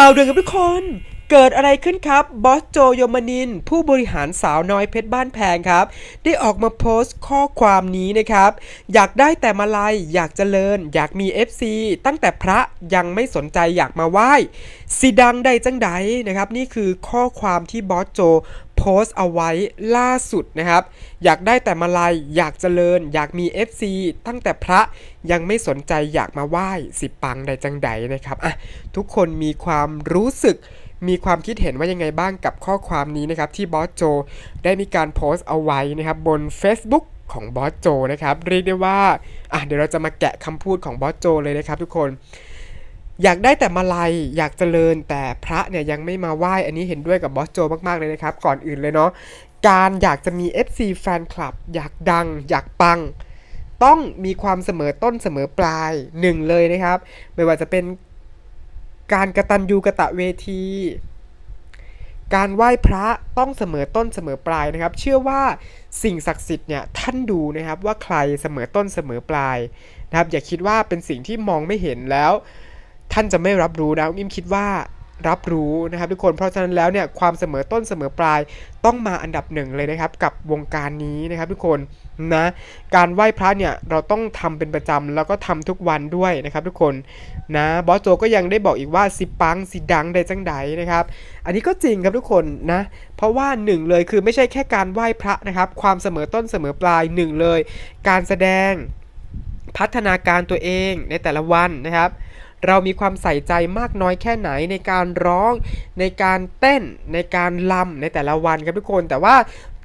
ข่าวเดือนครับทุกคน เกิดอะไรขึ้นครับ บอสโจโยมานิน ผู้บริหารสาวน้อยเพชรบ้านแพงครับ ได้ออกมาโพสต์ข้อความนี้นะครับ อยากได้แต่มาลายอยากเจริญ อยากมี FC ตั้งแต่พระยังไม่สนใจอยากมาไหว้สิดังใดจังใดนะครับ นี่คือข้อความที่บอสโจโพสต์เอาไว้ล่าสุดนะครับ อยากได้แต่มาลัยอยากเจริญ อยากมี FC ตั้งแต่พระยังไม่สนใจอยากมาไหว้สิปังใดจังใดนะครับอะทุกคนมีความรู้สึกมีความคิดเห็นว่ายังไงบ้างกับข้อความนี้นะครับ ที่บอสโจได้มีการโพสต์เอาไว้นะครับ บน Facebook ของบอสโจนะครับ เรียกได้ว่าอะเดี๋ยวเราจะมาแกะคำพูดของบอสโจเลยนะครับทุกคน อยากได้แต่มาลัยอยากเจริญแต่พระเนี่ยยังไม่มาไหว้อันนี้เห็นด้วยกับบอสโจมากๆเลยนะครับ ก่อนอื่นเลยเนาะการอยากจะมี FC แฟนคลับ อยากดัง อยากปัง ต้องมีความเสมอต้นเสมอปลายหนึ่งเลยนะครับ ไม่ว่าจะเป็นการกระตันยูกระตะเวที การไหว้พระต้องเสมอต้นเสมอปลายนะครับ เชื่อว่าสิ่งศักดิ์สิทธิ์เนี่ยท่านดูนะครับว่าใครเสมอต้นเสมอปลายนะครับ อย่าคิดว่าเป็นสิ่งที่มองไม่เห็นแล้ว ท่านจะไม่รับรู้นะอิมคิดว่ารับรู้นะครับทุกคนเพราะฉะนั้นแล้วเนี่ยความเสมอต้นเสมอปลายต้องมาอันดับหนึ่งเลยนะครับ กับวงการนี้นะครับทุกคนนะการไหว้พระเนี่ยเราต้องทำเป็นประจำแล้วก็ทำทุกวันด้วยนะครับ ทุกคนนะบอสโจก็ยังได้บอกอีกว่าสิปังสิดังใดจังใดนะครับ อันนี้ก็จริงครับทุกคนนะเพราะว่าหนึ่งเลยคือไม่ใช่แค่การไหว้พระนะครับ ความเสมอต้นเสมอปลายหนึ่งเลย การแสดงพัฒนาการตัวเองในแต่ละวันนะครับ เรามีความใส่ใจมากน้อยแค่ไหนในการร้อง ในการเต้นในการลำในแต่ละวันครับทุกคน แต่ว่า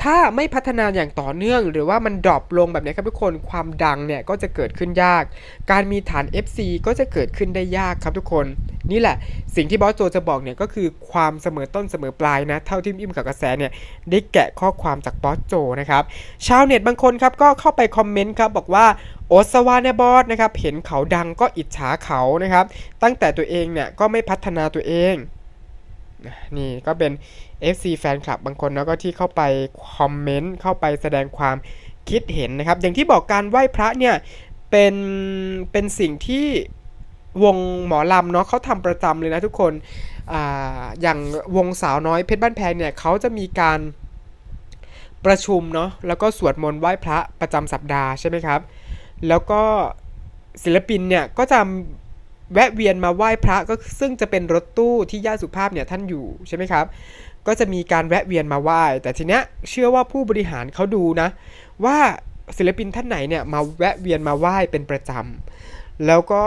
ถ้าไม่พัฒนาอย่างต่อเนื่องหรือว่ามันดรอปลงแบบนี้ครับทุกคนความดังเนี่ยก็จะเกิดขึ้นยาก การมีฐาน FC ก็จะเกิดขึ้นได้ยากครับทุกคน นี่แหละ สิ่งที่บอสโจจะบอกเนี่ยก็คือความเสมอต้นเสมอปลายนะ เท่าที่อิมกับกระแสเนี่ยได้แกะข้อความจากบอสโจนะครับชาวเน็ตบางคนครับก็เข้าไปคอมเมนต์ครับบอกว่าโอสวาเนบอสนะครับเห็นเขาดังก็อิจฉาเขานะครับตั้งแต่ตัวเองเนี่ยก็ไม่พัฒนาตัวเอง นี่ก็เป็น FC แฟนคลับบางคนเนาะก็ที่เข้าไปคอมเมนต์เข้าไปแสดงความคิดเห็นนะครับ อย่างที่บอกการไหว้พระเนี่ยเป็นเป็นสิ่งที่วงหมอลำเนาะเขาทำประจำเลยนะทุกคนออย่างวงสาวน้อยเพชรบ้านแพงเนี่ยเขาจะมีการประชุมเนาะแล้วก็สวดมนต์ไหว้พระประจำสัปดาห์ใช่ไหมครับ แล้วก็ศิลปินเนี่ยก็จะ แวะเวียนมาไหว้พระก็ซึ่งจะเป็นรถตู้ที่ญาติสุภาพเนี่ยท่านอยู่ใช่ไหมครับ ก็จะมีการแวะเวียนมาไหว้ แต่ทีเนี้ยเชื่อว่าผู้บริหารเขาดูนะ ว่าศิลปินท่านไหนเนี่ยมาแวะเวียนมาไหว้เป็นประจำแล้วก็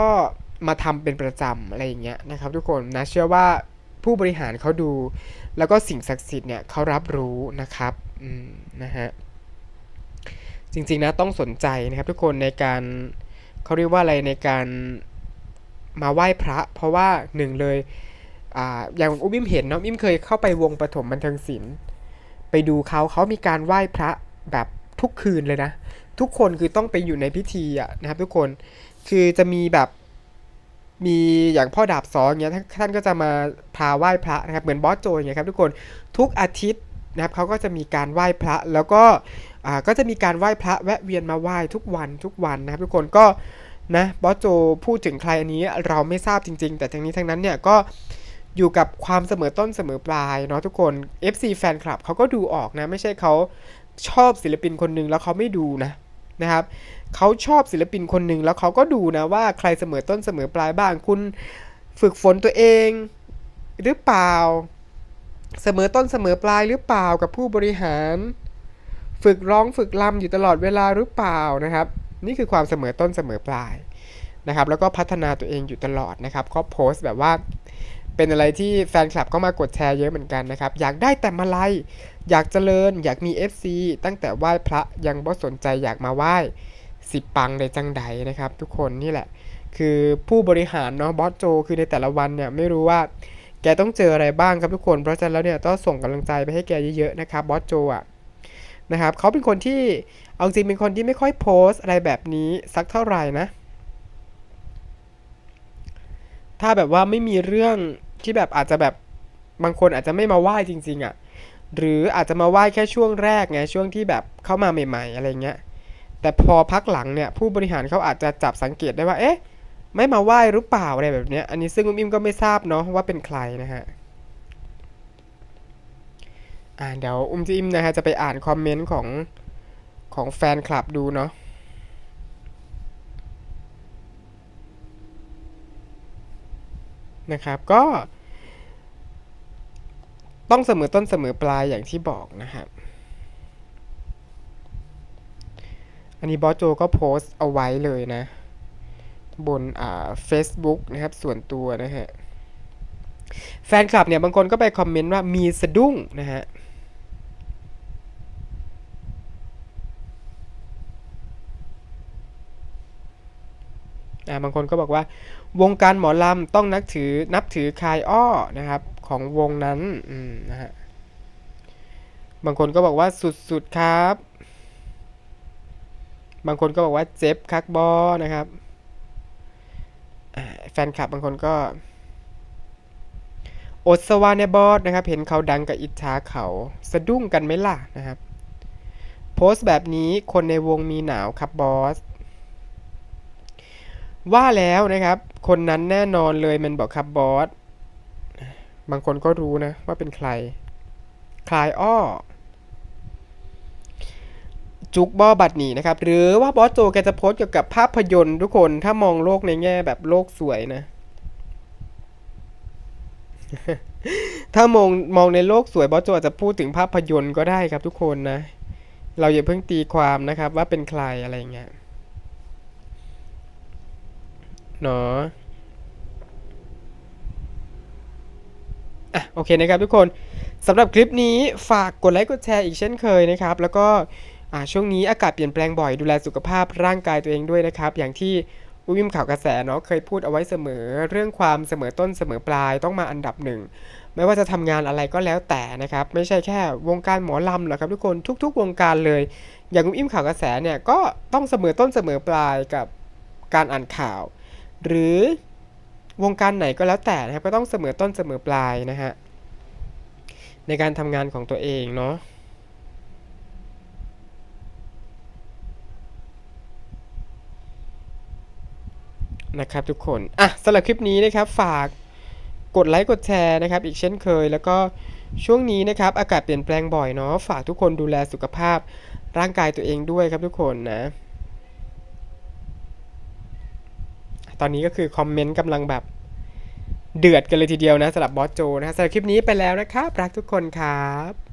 มาทำเป็นประจำอะไรอย่างเงี้ยนะครับ ทุกคนนะเชื่อว่าผู้บริหารเขาดู แล้วก็สิ่งศักดิ์สิทธิ์เนี่ยเขารับรู้นะครับอืมนะฮะจริงๆนะต้องสนใจนะครับทุกคนในการเขาเรียกว่าอะไรในการ มาไหว้พระ เพราะว่าหนึ่งเลยออย่างอุ้มอิมเห็นเนาะอิมเคยเข้าไปวงปฐมบันเทิงศิลป์ไปดูเขาเขามีการไหว้พระแบบทุกคืนเลยนะ ทุกคนคือต้องไปอยู่ในพิธีอะนะครับ ทุกคนคือจะมีแบบมีอย่างพ่อดาบสองเงี้ยท่านก็จะมาพาไหว้พระนะครับเหมือนบอสโจอย่างเงี้ยครับทุกคนทุกอาทิตย์นะครับเขาก็จะมีการไหว้พระแล้วก็ก็จะมีการไหว้พระแวะเวียนมาไหว้ทุกวันทุกวันนะครับ ทุกคนก็ นะบอสโจพูดถึงใครอันนี้เราไม่ทราบจริง ๆ แต่ทั้งนี้ทั้งนั้นเนี่ยก็อยู่กับความเสมอต้นเสมอปลายเนาะทุกคน FC แฟนคลับเขาก็ดูออกนะ ไม่ใช่เขาชอบศิลปินคนหนึ่งแล้วเขาไม่ดูนะนะครับเขาชอบศิลปินคนหนึ่งแล้วเขาก็ดูนะว่าใครเสมอต้นเสมอปลายบ้างคุณฝึกฝนตัวเองหรือเปล่า เสมอต้นเสมอปลายหรือเปล่ากับผู้บริหาร ฝึกร้องฝึกรำอยู่ตลอดเวลาหรือเปล่านะครับ นี่คือความเสมอต้นเสมอปลายนะครับ แล้วก็พัฒนาตัวเองอยู่ตลอดนะครับก็โพสต์แบบว่าเป็นอะไรที่แฟนคลับก็มากดแชร์เยอะเหมือนกันนะครับ อยากได้แต่มาลัย อยากเจริญ อยากมี FC ตั้งแต่ไหว้พระยังบ่สนใจอยากมาไหว้สิปังในจังใดนะครับ ทุกคนนี่แหละ คือผู้บริหารเนาะบอสโจ คือในแต่ละวันเนี่ยไม่รู้ว่าแกต้องเจออะไรบ้างครับทุกคน เพราะฉะนั้นแล้วเนี่ยต้องส่งกำลังใจไปให้แกเยอะๆนะครับบอสโจอะ นะครับเขาเป็นคนที่เอาจริงเป็นคนที่ไม่ค่อยโพสอะไรแบบนี้สักเท่าไหร่นะ ถ้าแบบว่าไม่มีเรื่องที่แบบอาจจะแบบบางคนอาจจะไม่มาไหว้จริง ๆอะ่ะหรืออาจจะมาไหว้แค่ช่วงแรกไงช่วงที่แบบเข้ามาใหม่ ๆ อะไรเงี้ยแต่พอพักหลังเนี่ยผู้บริหารเขาอาจจะจับสังเกตได้ว่าเอ๊ะไม่มาไหว้หรือเปล่าอะไรแบบเนี้ยอันนี้ซึ่งอุ้มอิมก็ไม่ทราบเนาะว่าเป็นใครนะฮะ อ่าเดี๋ยวอุ้มจิมนะฮะจะไปอ่านคอมเมนต์ของของแฟนคลับดูเนาะนะครับก็ ต้องเสมอต้นเสมอปลายอย่างที่บอกนะครับอันนี้บอสโจก็โพสต์เอาไว้เลยนะ บนอ่า Facebook นะครับ ส่วนตัวนะฮะ แฟนคลับเนี่ย บางคนก็ไปคอมเมนต์ว่ามีสะดุ้งนะฮะ อ่าบางคนก็บอกว่า วงการหมอลำต้องนับถือนับถือคายอ้อนะครับ ของวงนั้นอืมนะฮะบางคนก็บอกว่าสุดๆครับ บางคนก็บอกว่าเจ็บคักบอนะครับแฟนคลับบางคนก็อดสวาเนบอสนะครับ เห็นเขาดังกับอิจฉาเขาสะดุ้งกันไหมล่ะนะครับ โพสต์แบบนี้คนในวงมีหนาวครับบอส ว่าแล้วนะครับ คนนั้นแน่นอนเลยมันบอกครับบอส บางคนก็รู้นะ ว่าเป็นใคร คลายอ้อ จุกบอบัดหนีนะครับ หรือว่าบอสโจแกจะโพสเกี่ยวกับภาพยนตร์ทุกคนถ้ามองโลกในแง่แบบโลกสวยนะ ถ้ามองมองในโลกสวยบอสโจอาจจะพูดถึงภาพยนตร์ก็ได้ครับทุกคนนะ เราอย่าเพิ่งตีความนะครับ ว่าเป็นใครอะไรเงี้ย เนาะอะโอเคนะครับทุกคนสำหรับคลิปนี้ฝากกดไลค์กดแชร์อีกเช่นเคยนะครับ แล้วก็อ่าช่วงนี้อากาศเปลี่ยนแปลงบ่อยดูแลสุขภาพร่างกายตัวเองด้วยนะครับ อย่างที่อุ้มข่าวกระแสเนาะเคยพูดเอาไว้เสมอ เรื่องความเสมอต้นเสมอปลายต้องมาอันดับหนึ่งไม่ว่าจะทำงานอะไรก็แล้วแต่นะครับ ไม่ใช่แค่วงการหมอลำหรอกครับทุกคนทุก ๆ วงการเลย อย่างอุ้มข่าวกระแสเนี่ยก็ต้องเสมอต้นเสมอปลายกับการอ่านข่าว หรือวงการไหนก็แล้วแต่นะครับ ก็ต้องเสมอต้นเสมอปลายนะฮะ ในการทำงานของตัวเองเนาะนะครับทุกคน อะสำหรับคลิปนี้นะครับ ฝากกดไลค์กดแชร์นะครับ อีกเช่นเคย แล้วก็ช่วงนี้นะครับ อากาศเปลี่ยนแปลงบ่อยเนาะฝากทุกคนดูแลสุขภาพร่างกายตัวเองด้วยครับทุกคนนะ ตอนนี้ก็คือคอมเมนต์กำลังแบบเดือดกันเลยทีเดียวนะสำหรับบอสโจนะสำหรับคลิปนี้ไปแล้วนะครับ รักทุกคนครับ